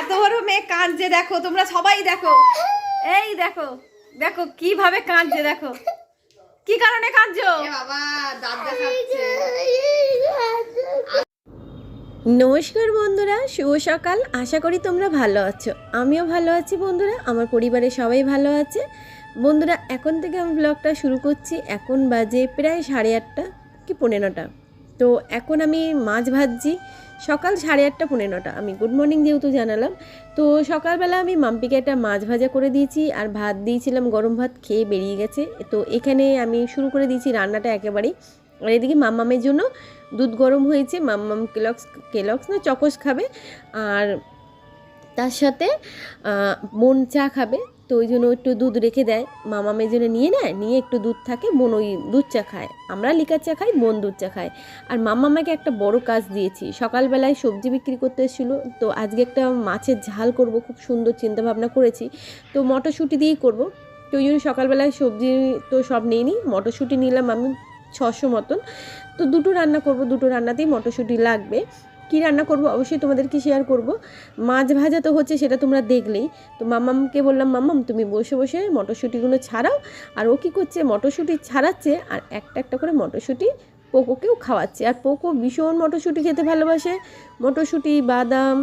এত বড় মেয়ে কাঁদছে দেখো তোমরা সবাই দেখো। এই দেখো দেখো কীভাবে কাঁদছে দেখো। কি কারণে কাঁদছো? বাবা দাঁত দেখাচ্ছে। নমস্কার বন্ধুরা শুভ সকাল। আশা করি তোমরা ভালো আছো। আমিও ভালো আছি বন্ধুরা আমার পরিবারের সবাই ভালো আছে। বন্ধুরা এখন থেকে আমি ব্লগটা শুরু করছি। এখন বাজে প্রায় সাড়ে আটটা কি পনেরোটা। তো এখন আমি মাছ ভাজছি। সকাল সাড়ে আটটা পনেরোটা আমি গুড মর্নিং যেহেতু জানালাম। তো সকালবেলা আমি মাম্পিকে একটা মাছ ভাজা করে দিয়েছি আর ভাত দিয়েছিলাম, গরম ভাত খেয়ে বেরিয়ে গেছে। তো এখানে আমি শুরু করে দিয়েছি রান্নাটা একেবারেই। আর এদিকে মাম্মামের জন্য দুধ গরম হয়েছে, মাম্মাম কেলক্স কেলক্স না, চকস খাবে। আর তার সাথে মন চা খাবে। তো ওই জন্য একটু দুধ রেখে দেয়। মামামের জন্য নিয়ে নেয়, নিয়ে একটু দুধ থাকে বোন ওই দুধ চা খায়। আমরা লিকার চা খাই বোন দুধ চা খায়। আর মামামাকে একটা বড় কাজ দিয়েছি। সকালবেলায় সবজি বিক্রি করতে এসেছিল। তো আজকে একটা মাছের ঝাল করব, খুব সুন্দর চিন্তা ভাবনা করেছি। তো মটরশুঁটি দিয়েই করব। তো ওই জন্য সকালবেলায় সবজি তো সব নিইনি মটরশুঁটি নিলাম আমি ছশো মতন। তো দুটো রান্না করব, দুটো রান্নাতেই মটরশুঁটি লাগবে। কী রান্না করব অবশ্যই তোমাদেরকে শেয়ার করব। মাছ ভাজা তো হচ্ছে সেটা তোমরা দেখলেই। তো মাম্মামকে বললাম মাম্মাম তুমি বসে বসে মটরশুঁটিগুলো ছাড়াও। আর ও কী করছে, মটরশুঁটি ছাড়াচ্ছে আর একটা একটা করে মটরশুঁটি পোকোকেও খাওয়াচ্ছে। আর পোকো ভীষণ মটরশুঁটি খেতে ভালোবাসে। মটরশুঁটি, বাদাম,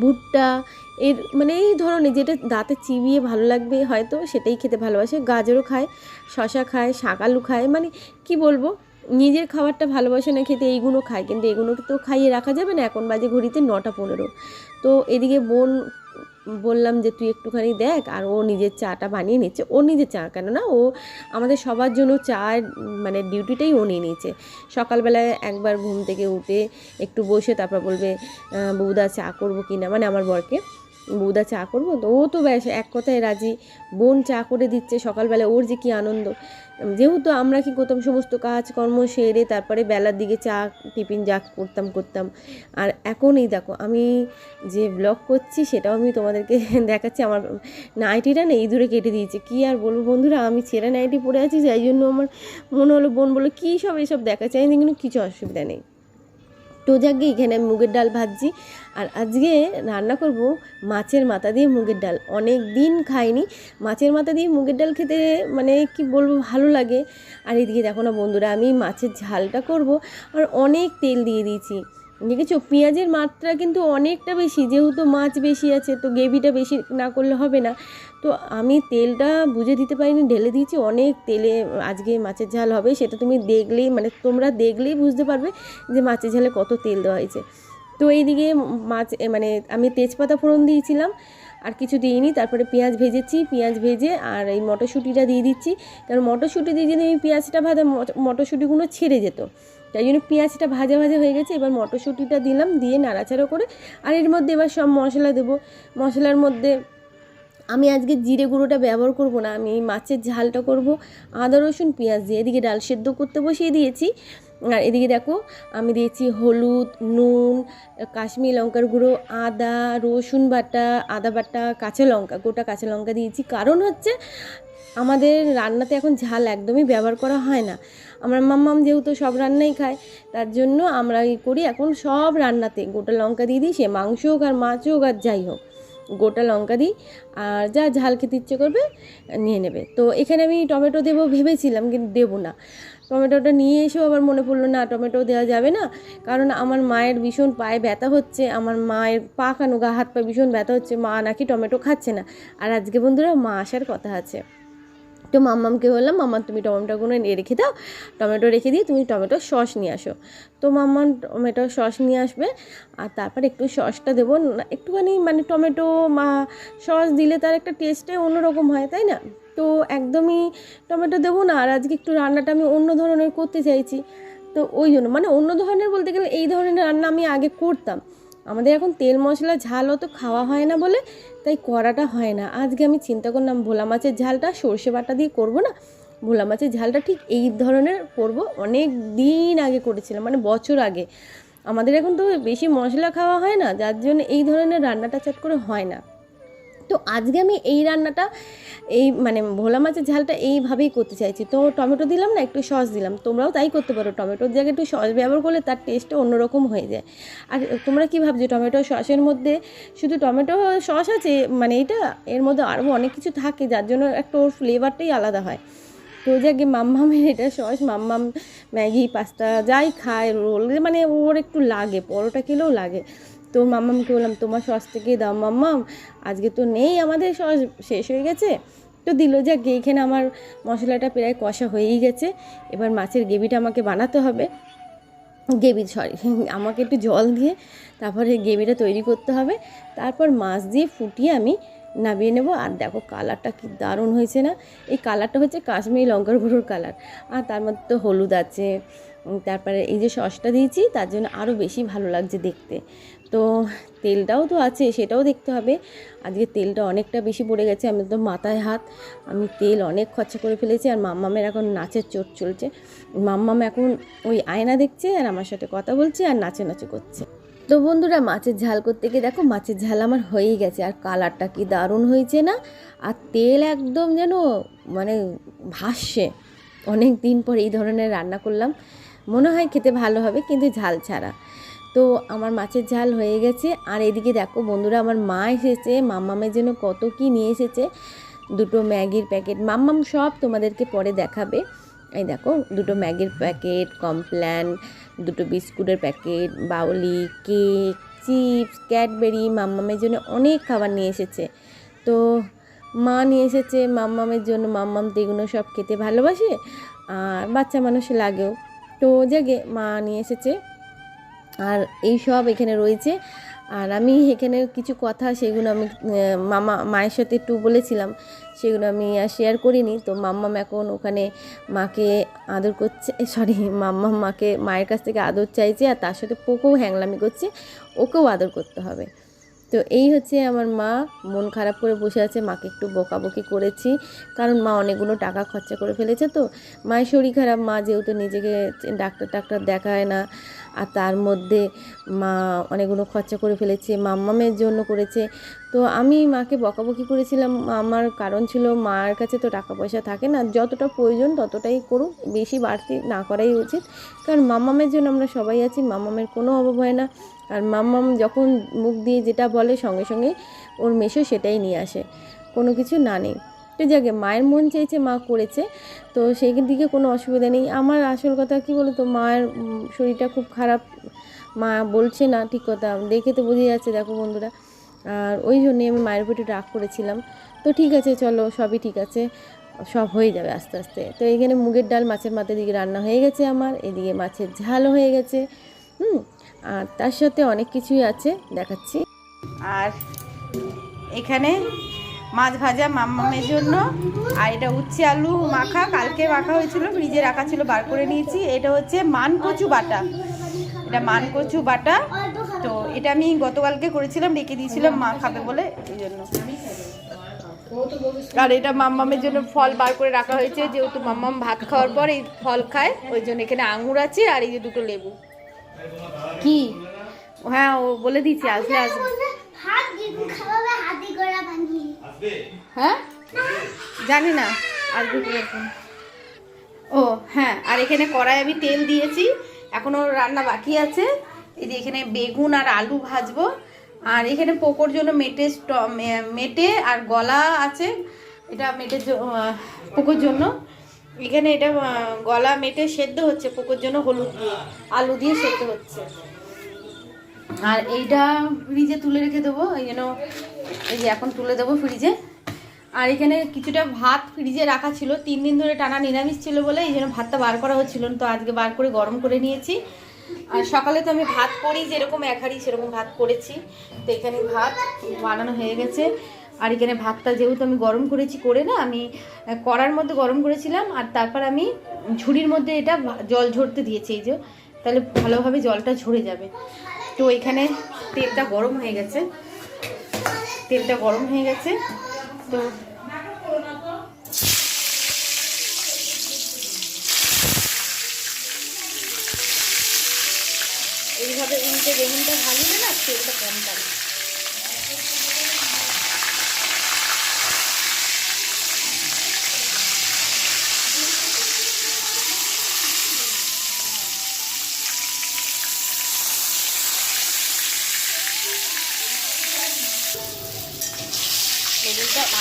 ভুট্টা, এর মানে এই ধরনের যেটা দাঁতে চিবিয়ে ভালো লাগবে হয়তো সেটাই খেতে ভালোবাসে। গাজরও খায় শশা খায়, শাক, আলু খায়। মানে কি বলব? নিজের খাবারটা ভালোবাসে না খেতে এইগুলো খায়, কিন্তু এগুলোকে তো খাইয়ে রাখা যাবে না। এখন বাজে ঘড়িতে নটা পনেরো। তো এদিকে বোন বললাম যে, তুই একটুখানি দেখ। আর ও নিজের চাটা বানিয়ে নিচ্ছে। ও নিজের চা কেন না ও আমাদের সবার জন্য চায়ের মানে ডিউটিটাই ও নিয়ে নিয়েছে। সকালবেলায় একবার ঘুম থেকে উঠে একটু বসে তারপর বলবে বৌদা চা করব কি না? মানে আমার বরকে। বৌদা চা করব? তো ও তো ব্যাস, এক কথায় রাজি। বোন চা করে দিচ্ছে, সকালবেলা ওর যে কি আনন্দ। যেহেতু আমরা কি করতাম, সমস্ত কাজকর্ম সেরে তারপরে বেলার দিকে চা, টিফিন যা করতাম করতাম। আর এখন এই দেখো, আমি যে ব্লগ করছি সেটাও আমি তোমাদেরকে দেখাচ্ছি। আমার নাইটিটা না দূরে কেটে দিয়েছে। কি আর বলব বন্ধুরা, আমি ছেঁড়া নাইটি পরে আছি, যাই জন্য আমার মনে হলো বোন বলল, কী সব এসব দেখাচ্ছে? আমি কিন্তু কিছু অসুবিধা নেই। তো যাকে এখানে আমি মুগের ডাল ভাজছি। আর আজকে রান্না করব মাছের মাথা দিয়ে মুগের ডাল। অনেক দিন খাইনি। মাছের মাথা দিয়ে মুগের ডাল খেতে মানে কি বলব, ভালো লাগে। আর এদিকে দেখো না বন্ধুরা, আমি মাছের ঝালটা করব আর অনেক তেল দিয়ে দিয়েছি। দেখেছ? পেঁয়াজের মাত্রা কিন্তু অনেকটা বেশি, যেহেতু মাছ বেশি আছে, তো গ্রেভিটা বেশি না করলে হবে না। তো আমি তেলটা বুঝে দিতে পারিনি, ঢেলে দিয়েছি, অনেক তেলে আজকে মাছের ঝাল হবে, সেটা তুমি দেখলেই মানে তোমরা দেখলেই বুঝতে পারবে যে মাছের ঝালে কত তেল দেওয়া হয়েছে। তো এইদিকে মাছ মানে আমি তেজপাতা ফোড়ন দিয়েছিলাম, আর কিছু দিইনি, তারপরে পেঁয়াজ ভেজেছি, পেঁয়াজ ভেজে আর এই মটরশুঁটিটা দিয়ে দিচ্ছি। কারণ মটরশুঁটি দিয়ে যদি আমি পেঁয়াজটা ভাজা মট- মটরশুঁটিগুলো ছেড়ে যেত তাই জন্য পেঁয়াজটা ভাজা ভাজা হয়ে গেছে, এবার মটরশুঁটিটা দিলাম, দিয়ে নাড়াচাড়া করে, আর এর মধ্যে এবার সব মশলা দেবো। মশলার মধ্যে আমি আজকে জিরে গুঁড়োটা ব্যবহার করব না, আমি মাছের ঝালটা করব। আদা, রসুন, পেঁয়াজ দিয়ে এদিকে ডাল সেদ্ধ করতে বসিয়ে দিয়েছি। আর এদিকে দেখো, আমি দিয়েছি হলুদ, নুন, কাশ্মীর লঙ্কার গুঁড়ো, আদা, রসুন বাটা, আদা বাটা, কাঁচা লঙ্কা, গোটা কাঁচা লঙ্কা দিয়েছি। কারণ হচ্ছে আমাদের রান্নাতে এখন ঝাল একদমই ব্যবহার করা হয় না। আমার মাম্মাম যেহেতু সব রান্নাই খায়, তার জন্য আমরা এই করি এখন সব রান্নাতে। গোটা লঙ্কা দিয়ে দিই, সে মাংস হোক আর মাছ হোক আর যাই হোক। গোটা লঙ্কা দিই, আর যা ঝাল খেতে ইচ্ছে করবে নিয়ে নেবে। তো এখানে আমি টমেটো দেবো ভেবেছিলাম, কিন্তু দেবো না। টমেটোটা নিয়ে এসেও আবার মনে পড়ল, না, টমেটো দেওয়া যাবে না। কারণ আমার মায়ের ভীষণ পায়ে ব্যথা হচ্ছে, আমার মায়ের পা কানো, গা, হাত পা ভীষণ ব্যথা হচ্ছে, মা নাকি টমেটো খাচ্ছে না। আর আজকে বন্ধুরা মা আসার কথা আছে। তো মাম্মামকে বললাম, মাম্মা, তুমি টমেটোগুলো রেখে দাও। টমেটো রেখে দিয়ে তুমি টমেটো সস নিয়ে আসো। তো মাম্মা টমেটো সস নিয়ে আসবে, আর তারপর একটু সসটা দেবো। একটুখানি মানে টমেটো মা, সস দিলে তার একটা টেস্টে অন্যরকম হয়, তাই না? তো একদমই টমেটো দেবো না, আর আজকে একটু রান্নাটা আমি অন্য ধরনের করতে চাইছি। তো ওই জন্য মানে অন্য ধরনের বলতে গেলে এই ধরনের রান্না আমি আগে করতাম। আমাদের এখন তেল মশলা ঝাল অত খাওয়া হয় না বলে, তাই করাটা হয় না। আজকে আমি চিন্তা করলাম ভোলা মাছের ঝালটা সর্ষে বাটা দিয়ে করব না? ভোলা মাছের ঝালটা ঠিক এই ধরনের করব। অনেক দিন আগে করেছিলাম মানে বছর আগে। আমাদের এখন তো বেশি মশলা খাওয়া হয় না, যার জন্য এই ধরনের রান্নাটা চট করে হয় না। তো আজকে আমি এই রান্নাটা, এই মানে ভোলা মাছের ঝালটা এইভাবেই করতে চাইছি। তো টমেটো দিলাম না, একটু সস দিলাম। তোমরাও তাই করতে পারো। টমেটোর জায়গায় একটু সস ব্যবহার করলে তার টেস্টটা অন্যরকম হয়ে যায়। আর তোমরা কী ভাবছ, টমেটো সসের মধ্যে শুধু টমেটো সস আছে? মানে এটা, এর মধ্যে আরও অনেক কিছু থাকে, যার জন্য একটা ওর ফ্লেভারটাই আলাদা হয়। তো যাকে মাম্মামের এটা সস, মাম্মাম ম্যাগি, পাস্তা যাই খায়, রোল মানে ওর একটু লাগে, পরোটা খেলেও লাগে। তো মাম্মামকে বললাম, তোমার সস থেকে দাও মাম্মাম, আজকে তো নেই আমাদের সস, শেষ হয়ে গেছে। তো দিল, যাক এইখানে আমার মশলাটা প্রায় কষা হয়েই গেছে, এবার মাছের গ্রেভিটা আমাকে বানাতে হবে। গ্রেভি, সরি, আমাকে একটু জল দিয়ে তারপরে গ্রেভিটা তৈরি করতে হবে। তারপর মাছ দিয়ে ফুটিয়ে আমি নামিয়ে নেব। আর দেখো, কালারটা কি দারুণ হয়েছে না? এই কালারটা হচ্ছে কাশ্মীরি লঙ্কার গুঁড়োর কালার। আর তার মধ্যে তো হলুদ আছে। তারপরে এই যে সসটা দিয়েছি, তার জন্য আরও বেশি ভালো লাগছে দেখতে। তো তেলটাও তো আছে, সেটাও দেখতে হবে। আজকে তেলটা অনেকটা বেশি পড়ে গেছে, আমি তো মাথায় হাত। আমি তেল অনেক খরচা করে ফেলেছি আর মাম্মামের এখন নাচের চোট চলছে। মাম্মাম এখন ওই আয়না দেখছে আর আমার সাথে কথা বলছে আর নাচে নাচে করছে। তো বন্ধুরা, মাছের ঝাল করতে গিয়ে দেখো, মাছের ঝাল আমার হয়েই গেছে আর কালারটা কি দারুণ হয়েছে না? আর তেল একদম যেন মানে ভাসছে। অনেক দিন পর এই ধরনের রান্না করলাম। মনে হয় খেতে ভালো হবে, কিন্তু ঝাল ছাড়া। তো আমার মাছের ঝাল হয়ে গেছে। আর এদিকে দেখো বন্ধুরা, আমার মা এসেছে। মাম্মামের জন্য কত কি নিয়ে এসেছে। দুটো ম্যাগির প্যাকেট। মাম্মাম সব তোমাদেরকে পরে দেখাবে। এই দেখো, দুটো ম্যাগির প্যাকেট, কমপ্ল্যান, দুটো বিস্কুটের প্যাকেট, বাউলি, কেক, চিপস, ক্যাডবেরি। মাম্মামের জন্য অনেক খাবার নিয়ে এসেছে। তো মা নিয়ে এসেছে মাম্মামের জন্য। মাম্মাম তো এগুলো সব খেতে ভালোবাসে, আর বাচ্চা মানুষ লাগেও। তো জাগে মা নিয়ে এসেছে। আর এই সব এখানে রয়েছে। আর আমি এখানে কিছু কথা সেগুলো আমি মামা, মায়ের সাথে একটু বলেছিলাম, সেগুলো আমি আর শেয়ার করিনি। তো মাম্মাম এখন ওখানে মাকে আদর করছে সরি মাম্মাম মাকে, মায়ের কাছ থেকে আদর চাইছে আর তার সাথে পোকেও হ্যাংলামি করছে, ওকেও আদর করতে হবে। তো এই হচ্ছে আমার মা, মন খারাপ করে বসে আছে, মাকে একটু বকাবকি করেছি, কারণ মা অনেকগুলো টাকা খরচা করে ফেলেছে তো। মায়ের শরীর খারাপ, মা যেহেতু নিজেকে ডাক্তার টাক্তার দেখায় না আর তার মধ্যে মা অনেকগুলো খরচা করে ফেলেছে মাম্মামের জন্য করেছে। তো আমি মাকে বকাবকি করেছিলাম, আমার কারণ ছিল মার কাছে তো টাকা পয়সা থাকে না, যতটা প্রয়োজন ততটাই করুক, বেশি বাড়তি না করাই উচিত। কারণ মাম্মামের জন্য আমরা সবাই আছি মাম্মামের কোনো অভাব হয় না। আর মাম্মাম যখন মুখ দিয়ে যেটা বলে সঙ্গে সঙ্গে ওর মেশো সেটাই নিয়ে আসে, কোনো কিছু না নেই। তো যাকে মায়ের মন চেয়েছে মা করেছে, তো সেই দিকে কোনো অসুবিধা নেই। আমার আসল কথা কি বলতো, মায়ের শরীরটা খুব খারাপ। মা বলছে, না, ঠিক কথা। দেখে তো বোঝা যাচ্ছে, দেখো বন্ধুরা। আর ওই জন্যে আমি মায়ের উপর একটু রাগ করেছিলাম। তো ঠিক আছে, চলো, সবই ঠিক আছে। সব হয়ে যাবে আস্তে আস্তে। তো এখানে মুগের ডাল মাছের মাথার দিকে রান্না হয়ে গেছে আমার, এদিকে মাছের ঝালও হয়ে গেছে। হুম, আর তার সাথে অনেক কিছুই আছে, দেখাচ্ছি। আর এখানে মাছ ভাজা মাম্মামের জন্য। আর এটা উচ্ছে আলু মাখা কালকে মাখা হয়েছিল ফ্রিজে রাখা ছিল বার করে নিয়েছি। এটা হচ্ছে মান কচু বাটা। এটা মান কচু বাটা। তো এটা আমি গতকালকে করেছিলাম রেখে দিয়েছিলাম মা খাবে বলে এই জন্য। আর এটা মাম্মামের জন্য ফল বার করে রাখা হয়েছে যেহেতু মাম্মাম ভাত খাওয়ার পর এই ফল খায় ওই জন্য এখানে আঙুর আছে আর এই যে দুটো লেবু। কি? হ্যাঁ ও বলে দিচ্ছি আসলে আসবে। হ্যাঁ? জানি না কীরকম ও হ্যাঁ আর এখানে কড়াই আমি তেল দিয়েছি, এখনও রান্না বাকি আছে। এই এখানে বেগুন আর আলু ভাজবো, আর এখানে পোকোর জন্য মেটে মেটে আর গলা আছে, এটা মেটের পোকোর জন্য। এখানে এটা গলা মেটে সেদ্ধ হচ্ছে পোকোর জন্য হলুদ আলু দিয়ে সেদ্ধ হচ্ছে। আর এইটা ফ্রিজে তুলে রেখে দেবো এই জন্য এই যে এখন তুলে দেবো ফ্রিজে আর এখানে কিছুটা ভাত ফ্রিজে রাখা ছিল, তিন দিন ধরে টানা নিরামিষ ছিল বলে এই জন্য ভাতটা বার করা হচ্ছিল তো আজকে বার করে গরম করে নিয়েছি। আর সকালে তো আমি ভাত করি, যেরকম এক হাঁড়ি সেরকম ভাত করেছি। তো এখানে ভাত বানানো হয়ে গেছে। আর এখানে ভাতটা যেহেতু আমি গরম করেছি, করে না, আমি কড়ার মধ্যে গরম করেছিলাম, আর তারপর আমি ঝুড়ির মধ্যে এটা জল ঝরতে দিয়েছি, এই যে। তাহলে ভালোভাবে জলটা ঝরে যাবে। তো এখানে তেলটা গরম হয়ে গেছে। তেলটা গরম হয়ে গেছে। তো এইভাবে উল্টে বেগুনটা ভালো না? তেলটা কম টানে।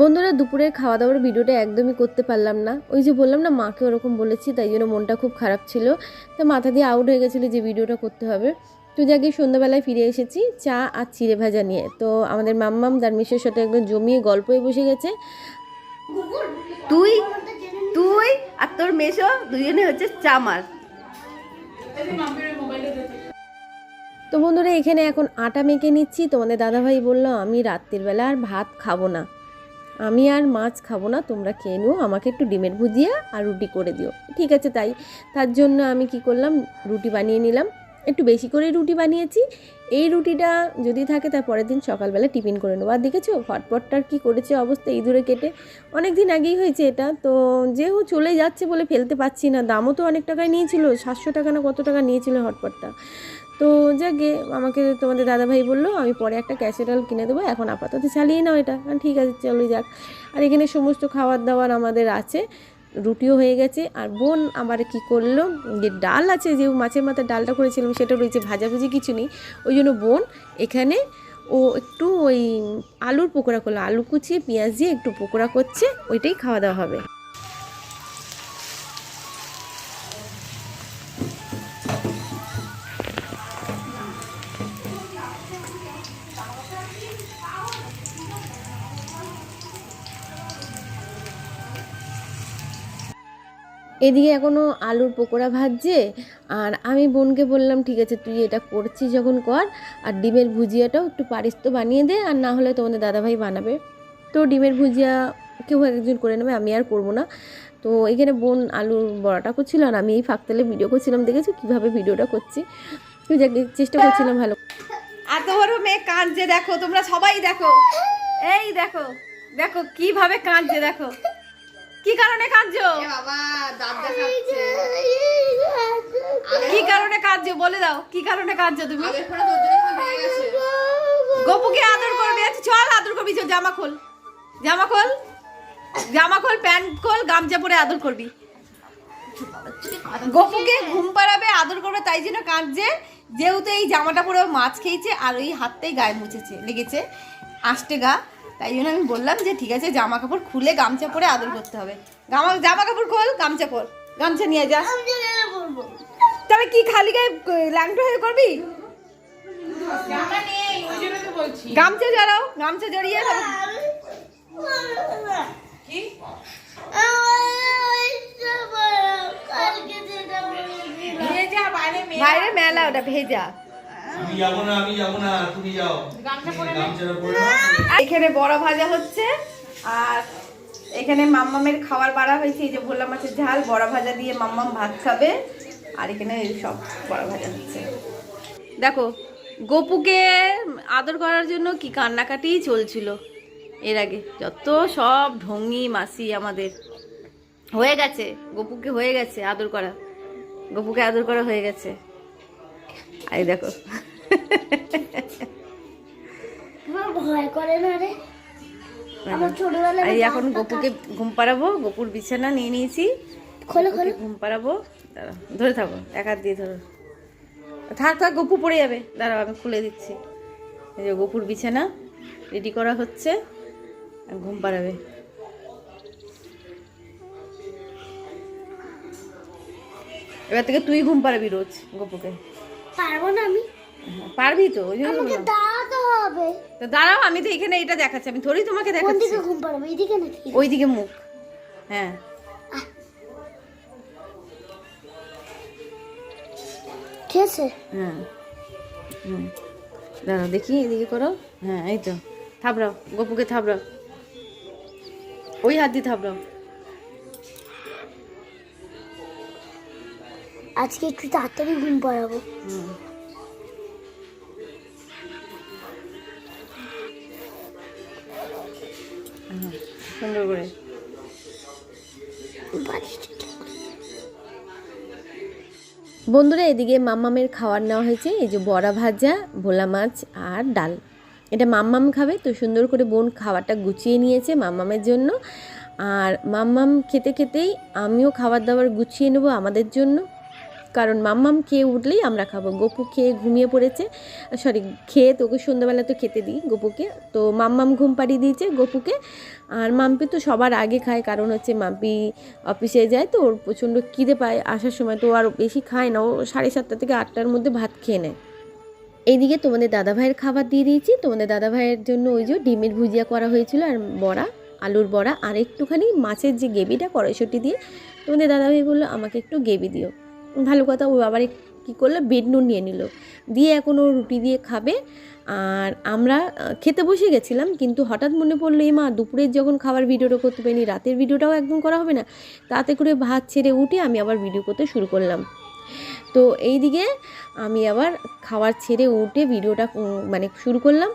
বন্ধুরা, দুপুরের খাওয়া দাওয়ার ভিডিওটা একদমই করতে পারলাম না। ওই যে বললাম না, মাকে ওরকম বলেছি, তাই জন্য মনটা খুব খারাপ ছিল। তো মাথা দিয়ে আউট হয়ে গেছিল যে ভিডিওটা করতে হবে। তো যাকে সন্ধ্যাবেলায় ফিরে এসেছি, চা আর চিড়ে ভাজা নিয়ে। তো আমাদের মাম্মাম দারমিশের সাথে একদম জমিয়ে গল্পে বসে গেছে। তুই তুই আর তোর মেশো দুজনে হচ্ছে চামার তো বন্ধুরা, এখানে এখন আটা মেখে নিচ্ছি। তোমাদের দাদাভাই বলল, আমি রাত্রির বেলা আর ভাত খাব না। আমি আর মাছ খাব না, তোমরা খেয়ে নিও, আমাকে একটু ডিমের ভুজিয়া আর রুটি করে দিও। ঠিক আছে তাই, তার জন্য আমি কি করলাম, রুটি বানিয়ে নিলাম। একটু বেশি করে রুটি বানিয়েছি। এই রুটিটা যদি থাকে তার পরের দিন সকালবেলা টিফিন করে নেব। আর দেখেছ হটপটটার কি করেছে অবস্থা ইঁদুরে কেটে। অনেক দিন আগেই হয়েছে এটা। তো যেহেতু চলে যাচ্ছে বলে ফেলতে পারছি না, দামও তো অনেক টাকায় নিয়েছিল, সাতশো টাকা না কত টাকা নিয়েছিল হটপটটা তো যাকে আমাকে তোমাদের দাদাভাই বলল, আমি পরে একটা ক্যাসেরল কিনে দেবো, এখন আপাতত চালিয়ে নাও এটা। ঠিক আছে, চলে যাক। আর এখানে সমস্ত খাবার দাবার আমাদের আছে। রুটিও হয়ে গেছে। আর বোন আবার কি করল? যে ডাল আছে, যে মাছের মাথার ডালটা করেছিলাম, সেটা রয়েছে, ভাজাভুজি কিছু নেই। ওই জন্য বোন এখানে ও একটু ওই আলুর পকোড়া করল। আলু কুচিয়ে, পেঁয়াজ দিয়ে একটু পকোড়া করছে, ওইটাই খাওয়া দাওয়া হবে। এদিকে এখনও আলুর পকোড়া ভাজছে, আর আমি বোনকে বললাম, ঠিক আছে, তুই এটা করছিস যখন কর, আর ডিমের ভুজিয়াটাও একটু পারিস তো বানিয়ে দে, আর না হলে তোমাদের দাদাভাই বানাবে। তো ডিমের ভুজিয়া কেউ একজন করে নেবে, আমি আর করব না। তো এখানে বোন আলুর বড়াটা করছিল, আর আমি এই ফাঁকতালে ভিডিও করছিলাম, দেখেছ? কীভাবে ভিডিওটা করছি? চেষ্টা করছিলাম ভালো। এত বড় মেয়ে কাঁদছে, দেখো, তোমরা সবাই দেখো। এই দেখো দেখো, কীভাবে কাঁদছে, দেখো। কি কারণে কাঁদছো? এ বাবা দাঁত দেখাচ্ছে। কি কারণে কাঁদছো? বলে দাও কি কারণে কাঁদছো তুমি? গপুকে আদর করবে আচ্ছা, চল আদর করবি চল জামা খোল। জামা খোল জামা খোল প্যান্ট খোল গামছা পরে আদর করবি। গপুকে ঘুম পাড়াবে আদর করবে তাই জন্য কাঁদছে যেহেতু এই জামাটা পরে মাছ খেয়েছে আর ওই হাতটাই গায়ে মুছেছে লেগেছে। আষ্টে গা। তাই জন্য আমি বললাম যে ঠিক আছে জামা কাপড় খুলে গামছা পরে আদর করতে হবে জামা জামা কাপড় খোল গামছা পর গামছা নিয়ে যা তবে কি খালি গায়ে ল্যাংটো হয়ে করবি গামছা জড়াও গামছা জড়িয়ে বাইরে মেলা ওটা ভেজা আমি যাব না আমি যাব না তুমি যাও। গামছাটা পরে নাও। এখানে বড় ভাজা হচ্ছে আর এখানে মাম্মামের খাবার বাড়া হয়েছে এই যে ভোলা মাছের ঝাল বড় ভাজা দিয়ে মাম্মাম ভাত খাবে আর এখানে সব বড় ভাজা হচ্ছে। দেখো গপুকে আদর করার জন্য কি কান্নাকাটি চলছিল। এর আগে যত সব ঢঙ্গি মাসি আমাদের হয়ে গেছে গপুকে হয়ে গেছে আদর করা। গপুকে আদর করা হয়ে গেছে। আর এই দেখো। ভয় করে না রে? এই এখন গপুকে ঘুম পাড়াবো গপুর বিছানা নিয়ে নিয়েছি। খোলো গপুকে ঘুম পাড়াবো। দাঁড়াও ধরে থাকো এক হাত দিয়ে ধরো। থাক থাক গপু পড়ে যাবে। দাঁড়াও আমি খুলে দিচ্ছি। এই যে গপুর বিছানা রেডি করা হচ্ছে। ঘুম পাড়াবে। এবার থেকে তুই ঘুম পাড়াবি রোজ গপুকে। পারব না আমি। পারবি তো ওই জন্য আমাকে দাঁড়াতে হবে। তো দাঁড়াও আমি তো এখানে এটা দেখাচ্ছি আমি ধরেই তোমাকে দেখাচ্ছি। কোন ঘুম পাড়াবো এইদিকে নাকি? ওইদিকে মুখ। হ্যাঁ। ঠিক আছে। হ্যাঁ। হুম। দাঁড়াও দেখি এইদিকে করো। হ্যাঁ এই তো থাবড়াও গপুকে থাবড়াও ওই হাত দিয়ে থাবড়াও আজকে একটু তাড়াতাড়ি ঘুম পাড়াবো। সুন্দর করে। বন্ধুরা এদিকে মাম্মামের খাবার নেওয়া হয়েছে। এই যে বড়া ভাজা ভোলা মাছ আর ডাল। এটা মাম্মাম খাবে তো সুন্দর করে বোন খাবারটা গুছিয়ে নিয়েছে মাম্মামের জন্য। আর মাম্মাম খেতে খেতেই আমিও খাবার দাবার গুছিয়ে নেব আমাদের জন্য। কারণ মাম্মাম খেয়ে উঠলেই আমরা খাব। গপু খেয়ে ঘুমিয়ে পড়েছে। সরি খেয়ে তোকে সন্ধ্যাবেলা তো খেতে দিই গপুকে। তো মাম্মাম ঘুম পাড়িয়ে দিয়েছে গপুকে। আর মাম্পি তো সবার আগে খায়, কারণ হচ্ছে মাম্পি অফিসে যায় তো ওর প্রচণ্ড খিদে পায়। আসার সময় তো আর বেশি খায় না, ও সাড়ে সাতটা থেকে আটটার মধ্যে ভাত খেয়ে নেয়। এইদিকে তোমাদের দাদাভাইয়ের খাবার দিয়ে দিয়েছি। তোমাদের দাদাভাইয়ের জন্য ওই যে ডিমের ভুজিয়া করা হয়েছিল আর বড়া, আলুর বড়া, আর একটুখানি মাছের যে গ্রেভিটা কড়াইশুটি দিয়ে, তোমাদের দাদাভাই বলল আমাকে একটু গ্রেভি দিও। ভালো কথা, ও আবার কী করল, বেড নুন নিয়ে নিল। দিয়ে এখন ও রুটি দিয়ে খাবে। আর আমরা খেতে বসে গেছিলাম, কিন্তু হঠাৎ মনে পড়ল এই মা, দুপুরের যখন খাবার ভিডিওটা করতে পারিনি, রাতের ভিডিওটাও একদম করা হবে না। তাতে করে ভাত ছেড়ে উঠে আমি আবার ভিডিও করতে শুরু করলাম। তো এই দিকে আমি আবার খাবার ছেড়ে উঠে ভিডিওটা মানে শুরু করলাম।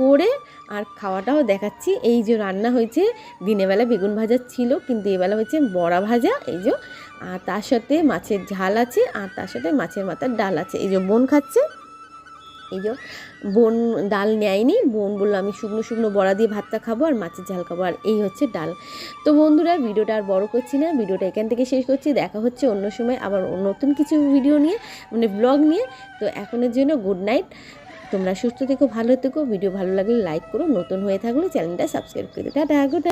করে আর খাওয়াটাও দেখাচ্ছি। এই যে রান্না হয়েছে, দিনের বেলা বেগুন ভাজা ছিল, কিন্তু এবেলা হচ্ছে বড়া ভাজা, এই যে। আর তার সাথে মাছের ঝাল আছে, আর তার সাথে মাছের মাথার ডাল আছে। এই যে বোন খাচ্ছে, এই যে বোন ডাল নেয়নি, বোন বলল, আমি শুকনো শুকনো বড়া দিয়ে ভাতটা খাব আর মাছের ঝাল খাব, আর এই হচ্ছে ডাল। তো বন্ধুরা, ভিডিওটা আর বড় করছি না, ভিডিওটা এখান থেকে শেষ করছি। দেখা হচ্ছে অন্য সময় আবার নতুন কিছু ভিডিও নিয়ে মানে ব্লগ নিয়ে। তো এখনের জন্য গুড নাইট তোমরা সুস্থ থেকো, ভালো থেকো। ভিডিও ভালো লাগলে লাইক করো। নতুন হয়ে থাকলে চ্যানেলটা সাবস্ক্রাইব করে টাটা গুড